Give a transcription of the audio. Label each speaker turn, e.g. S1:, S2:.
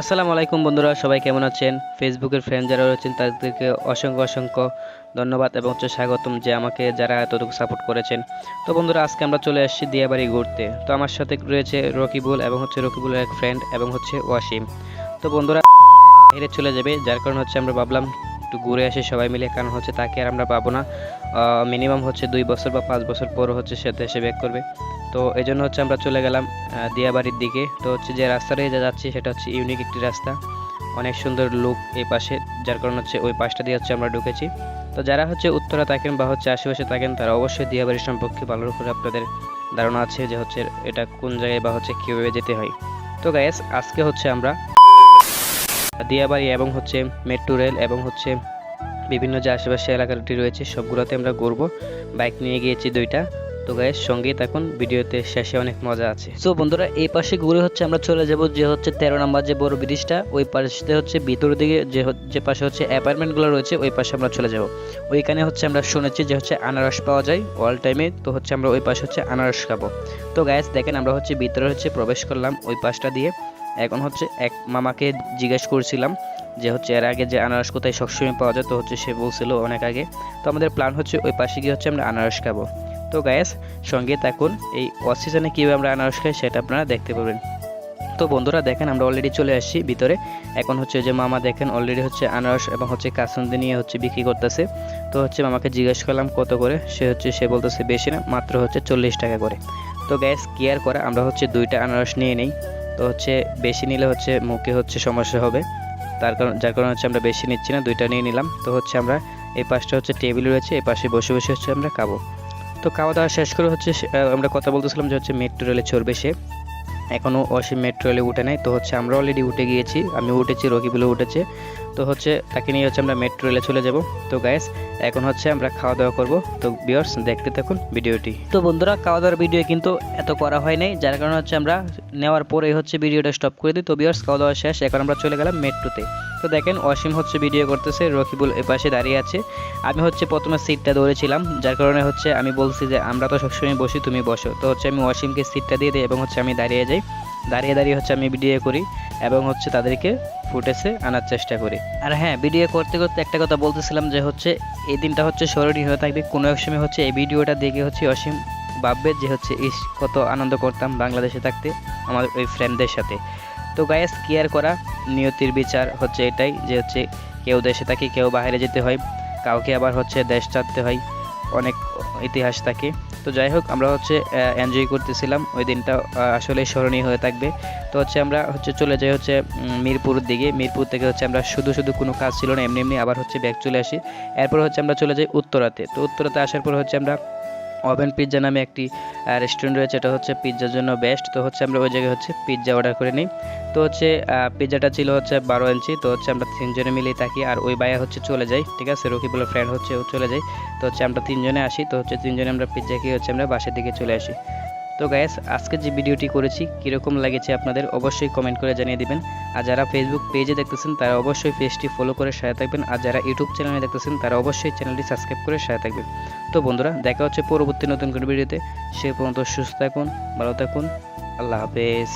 S1: আসসালামু আলাইকুম বন্ধুরা, সবাই কেমন আছেন? ফেসবুকের ফ্রেন্ড যারা রয়েছেন, তাদেরকে অসংখ্য অসংখ্য ধন্যবাদ এবং হচ্ছে স্বাগতম যে আমাকে যারা এতটুকু সাপোর্ট করেছেন। তো বন্ধুরা, আজকে আমরা চলে আসছি দিয়াবাড়ি ঘুরতে। তো আমার সাথে রয়েছে রকিবুল এবং হচ্ছে রকিবুলের এক ফ্রেন্ড এবং হচ্ছে ওয়াসিম। তো বন্ধুরা হেরে চলে যাবে, যার কারণে হচ্ছে আমরা ভাবলাম একটু ঘুরে আসি সবাই মিলে, কারণ হচ্ছে তাকে আর আমরা পাবো না। মিনিমাম হচ্ছে দুই বছর বা পাঁচ বছর পর হচ্ছে সে দেশে ব্যাক করবে। তো এই জন্য হচ্ছে আমরা চলে গেলাম দিয়াবাড়ির দিকে। তো হচ্ছে যে রাস্তাটা দিয়ে যাচ্ছি সেটা হচ্ছে ইউনিক একটি রাস্তা। অনেক সুন্দর লুক এই পাশে, যার কারণে হচ্ছে ওই পাশটা দিয়ে হচ্ছে আমরা ঢুকেছি। তো যারা হচ্ছে উত্তরা থাকেন বা হচ্ছে আশেপাশে থাকেন, তারা অবশ্যই দিয়াবাড়ি সম্পর্কে ভালো করে আপনাদের ধারণা আছে যে হচ্ছে এটা কোন জায়গায় বা হচ্ছে কীভাবে যেতে হয়। তো গ্যাস আজকে হচ্ছে আমরা দিয়াবাড়ি এবং হচ্ছে মেট্রো রেল এবং হচ্ছে বিভিন্ন যে আশেপাশে এলাকাটি রয়েছে, সবগুলোতে আমরা ঘুরবো। বাইক নিয়ে গিয়েছি দুইটা। তো গায়ের সঙ্গেই থাকুন, ভিডিওতে শেষে অনেক মজা আছে। সো বন্ধুরা, এই পাশে ঘুরে হচ্ছে আমরা চলে যাব যে হচ্ছে তেরো নম্বর যে বড় ব্রিজটা, ওই পাশে হচ্ছে ভিতরের দিকে যে যে পাশে হচ্ছে অ্যাপার্টমেন্টগুলো রয়েছে, ওই পাশে আমরা চলে যাব। ওইখানে হচ্ছে আমরা শুনেছি যে হচ্ছে আনারস পাওয়া যায় অল টাইমে তো হচ্ছে আমরা ওই পাশে হচ্ছে আনারস খাব। তো গায়েস দেখেন আমরা হচ্ছে ভিতরে হচ্ছে প্রবেশ করলাম ওই পাশটা দিয়ে। এখন হচ্ছে এক মামাকে জিজ্ঞেস করছিলাম যে হচ্ছে এর আগে যে আনারস কোথায় সবসময় পাওয়া যায়, তো হচ্ছে সে বলছিল অনেক আগে। তো আমাদের প্ল্যান হচ্ছে ওই পাশে গিয়ে হচ্ছে আমরা আনারস খাব। তো গ্যাস সঙ্গে থাকুন, এই অফ সিজনে কীভাবে আমরা আনারস খাই সেটা আপনারা দেখতে পাবেন। তো বন্ধুরা দেখেন, আমরা অলরেডি চলে আসছি ভিতরে। এখন হচ্ছে যে মামা দেখেন অলরেডি হচ্ছে আনারস এবং হচ্ছে কাসুন্দি নিয়ে হচ্ছে বিক্রি করতেছে। তো হচ্ছে মামাকে জিজ্ঞেস করলাম, কত করে? সে হচ্ছে, সে বলতেছে, বেশি না, মাত্র হচ্ছে চল্লিশ টাকা করে। তো গ্যাস কেয়ার করে, আমরা হচ্ছে দুইটা আনারস নিয়ে নেই। তো হচ্ছে বেশি নিলে হচ্ছে মুখে হচ্ছে সমস্যা হবে। তার কারণ, যার কারণে হচ্ছে আমরা বেশি নিচ্ছি না, দুইটা নিয়ে নিলাম। তো হচ্ছে আমরা এই পাশটা হচ্ছে টেবিল রয়েছে এই পাশে বসে বসে হচ্ছে আমরা খাব। তো খাওয়া দাওয়া শেষ করে হচ্ছে আমরা কথা বলতেছিলাম যে হচ্ছে মেট্রো রেলে চড়বে সে। এখনও অসীম মেট্রো রেলে উঠে নাই। তো হচ্ছে আমরা অলরেডি উঠে গিয়েছি। আমি উঠেছি রকিবুলো উঠেছে। তো হচ্ছে তাকে নিয়ে হচ্ছে আমরা মেট্রো রেলে চলে যাব। তো গ্যাস এখন হচ্ছে আমরা খাওয়া দাওয়া করব। তো বিয়ার্স দেখতে থাকুন ভিডিওটি। তো বন্ধুরা খাওয়া দাওয়ার ভিডিও কিন্তু এত করা হয় নাই, যার কারণে হচ্ছে আমরা নেওয়ার পরেই হচ্ছে ভিডিওটা স্টপ করে দিই। তো বিয়ার্স খাওয়া দাওয়া শেষ, এখন আমরা চলে গেলাম মেট্রোতে। তো দেখেন, অসীম হচ্ছে ভিডিও করতেছে, রকিবুল এপাশে দাঁড়িয়ে আছে। আমি হচ্ছে প্রথমে সিটটা ধরেছিলাম, যার কারণে হচ্ছে আমি বলছি যে, আমরা তো সবসময় বসি, তুমি বসো। তো হচ্ছে আমি অসীমকে সিটটা দিয়ে দিই এবং হচ্ছে আমি দাঁড়িয়ে যাই। দাঁড়িয়ে দাঁড়িয়ে হচ্ছে আমি ভিডিও করি। এবং হচ্ছে তাদেরকে ফুটেছে আনার চেষ্টা করি। আর হ্যাঁ ভিডিও করতে করতে একটা কথা বলতেছিলাম যে হচ্ছে এই দিনটা হচ্ছে স্মরণীয় হয়ে থাকবে। কোনো এক সময় হচ্ছে এই ভিডিওটা দেখে হচ্ছে অসীম ভাববে যে হচ্ছে, ইস, কত আনন্দ করতাম বাংলাদেশে থাকতে, আমার ওই ফ্রেন্ডদের সাথে। তো গায়েস কেয়ার করা, নিয়তির বিচার হচ্ছে এটাই যে হচ্ছে কেউ দেশে থাকে, কেউ বাইরে যেতে হয়। কাউকে আবার হচ্ছে দেশ ছাড়তে হয়। অনেক ইতিহাস থাকে। তো যাই হোক, আমরা হচ্ছে এনজয় করতেছিলাম। ওই দিনটা আসলে স্মরণীয় হয়ে থাকবে। তো হচ্ছে আমরা হচ্ছে চলে যাই হচ্ছে মিরপুরের দিকে। মিরপুর থেকে হচ্ছে আমরা শুধু শুধু কোনো কাজ ছিল না, এমনি এমনি আবার হচ্ছে ব্যাগ চলে আসি। এরপর হচ্ছে আমরা চলে যাই উত্তরাতে। তো উত্তরাতে আসার পর হচ্ছে আমরা ওভেন পিৎজা নামে একটি রেস্টুরেন্ট রয়েছে, এটা হচ্ছে পিৎজার জন্য বেস্ট তো হচ্ছে আমরা ওই জায়গায় হচ্ছে পিৎজা অর্ডার করে নিই। তো হচ্ছে পিৎজাটা ছিল হচ্ছে বারো ইঞ্চি, তো হচ্ছে আমরা তিনজনে মিলেই থাকি আর ওই বায়া হচ্ছে চলে যাই ঠিক আছে? রকিবুলের ফ্রেন্ড হচ্ছে, ও চলে যাই তো হচ্ছে আমরা তিনজনে আসি, তো হচ্ছে তিনজনে আমরা পিৎজা খেয়ে হচ্ছে আমরা বাসের দিকে চলে আসি। তো গ্যাস আজকে যে ভিডিওটি করেছি, কীরকম লাগেছে আপনাদের অবশ্যই কমেন্ট করে জানিয়ে দিবেন। আর যারা ফেসবুক পেজে দেখতেছেন, তারা অবশ্যই পেজটি ফলো করে সাথে থাকবেন। আর যারা ইউটিউব চ্যানেলে দেখতেছেন, তারা অবশ্যই চ্যানেলটি সাবস্ক্রাইব করে সাথে থাকবেন। তো বন্ধুরা, দেখা হচ্ছে পরবর্তী নতুন কোনো ভিডিওতে সে পর্যন্ত সুস্থ থাকুন, ভালো থাকুন, আল্লাহ হাফেজ।